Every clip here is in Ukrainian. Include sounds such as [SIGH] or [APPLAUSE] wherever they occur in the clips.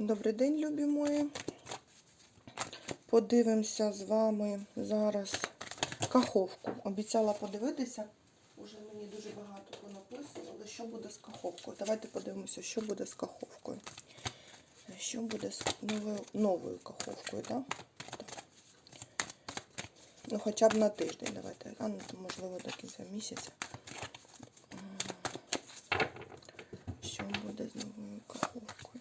Добрий день, любі мої. Подивимося з вами зараз каховку. Обіцяла подивитися. Уже мені дуже багато понаписували, що буде з каховкою. Давайте подивимося, що буде з каховкою. Що буде з новою, новою каховкою, так? Так. Ну, хоча б на тиждень давайте. А, ну, можливо, до кінця місяця. Що буде з новою каховкою?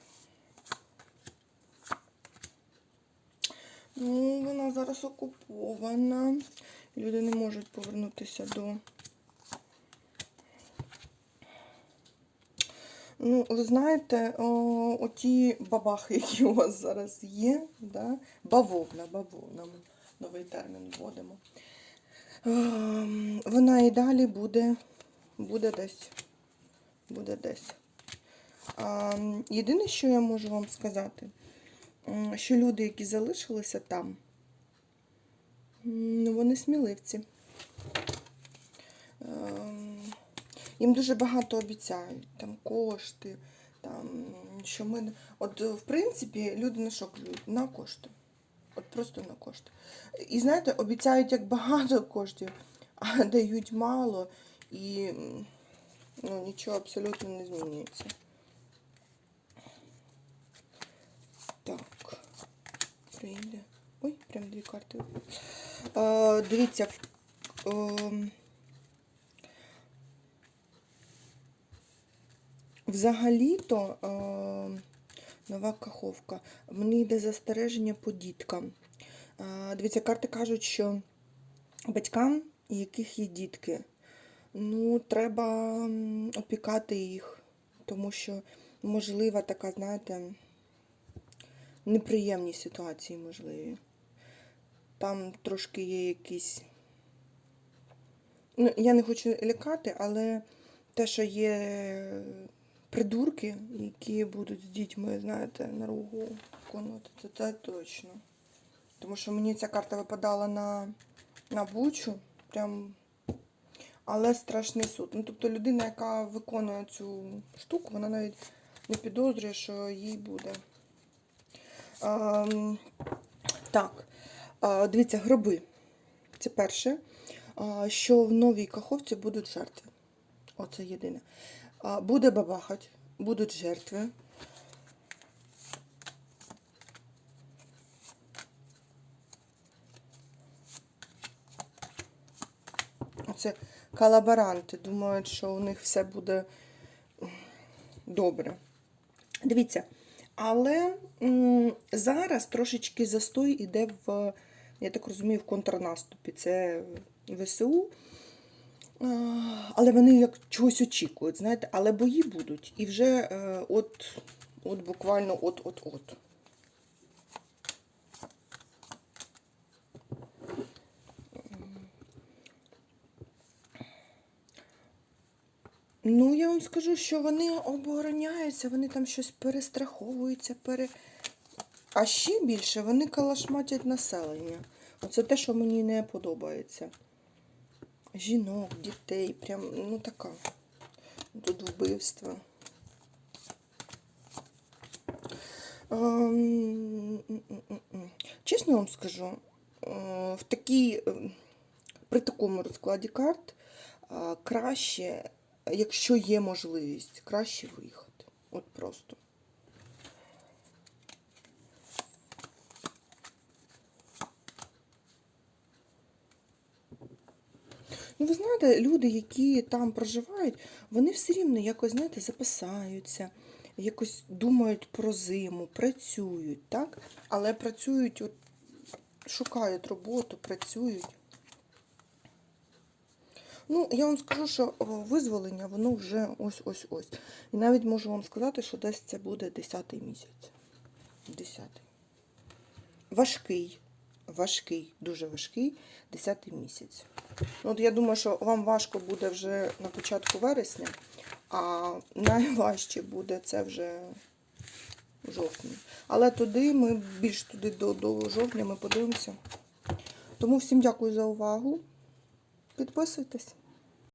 Ну, вона зараз окупована. Люди не можуть повернутися до. Ну, ви знаєте, о, оті бабахи, які у вас зараз є, да? бавовна, бавовна, новий термін вводимо. Ем, Вона і далі буде, буде десь. Буде десь. А, єдине, що я можу вам сказати, що люди, які залишилися там, ну, вони сміливці. Ем, Їм дуже багато обіцяють, там кошти, там, що ми. От, в принципі, люди на що? На кошти. От просто на кошти. І знаєте, обіцяють як багато коштів, а [LAUGHS] дають мало і ну, нічого абсолютно не змінюється. Так, прийде. Ой, прям дві карти. Е, дивіться. Е, Взагалі-то е, нова каховка. Мені йде застереження по діткам. Е, дивіться, карти кажуть, що батькам, яких є дітки, ну, треба опікати їх, тому що можлива така, знаєте, неприємні ситуації можливі. Там трошки є якісь. Ну, я не хочу лякати, але те, що є придурки, які будуть з дітьми, знаєте, на ругу виконувати, це, це точно. Тому що мені ця карта випадала на, на бучу, прям, але страшний суд. Ну, тобто людина, яка виконує цю штуку, вона навіть не підозрює, що їй буде. А, так, а, дивіться, гроби. Це перше, що в новій каховці будуть жертви. Оце єдине. Буде бабахать, будуть жертви. Оце колаборанти думають, що у них все буде добре. Дивіться, але зараз трошечки застой іде в, я так розумію, в контрнаступі. Це ВСУ. Але вони як чогось очікують, знаєте, але бої будуть. І вже е, от, от буквально от-от-от. Ну, я вам скажу, що вони обороняються, вони там щось перестраховуються, пере... а ще більше вони калашматять населення. Оце те, що мені не подобається жінок, дітей, прям, ну така. Тут вбивство. Ем. Чесно вам скажу, е, в такій, е, при такому розкладі карт е, краще, якщо є можливість, краще виїхати. От просто. Ну, ви знаєте, люди, які там проживають, вони все рівно якось, знаєте, записаються, якось думають про зиму, працюють, так? Але працюють, от, шукають роботу, працюють. Ну, я вам скажу, що визволення, воно вже ось-ось-ось. І навіть можу вам сказати, що десь це буде 10-й місяць. 10-й. Важкий, важкий, дуже важкий 10-й місяць. Ну, От я думаю, що вам важко буде вже на початку вересня, а найважче буде це вже жовтні. Але туди ми більш туди до, до жовтня ми подивимося. Тому всім дякую за увагу. Підписуйтесь.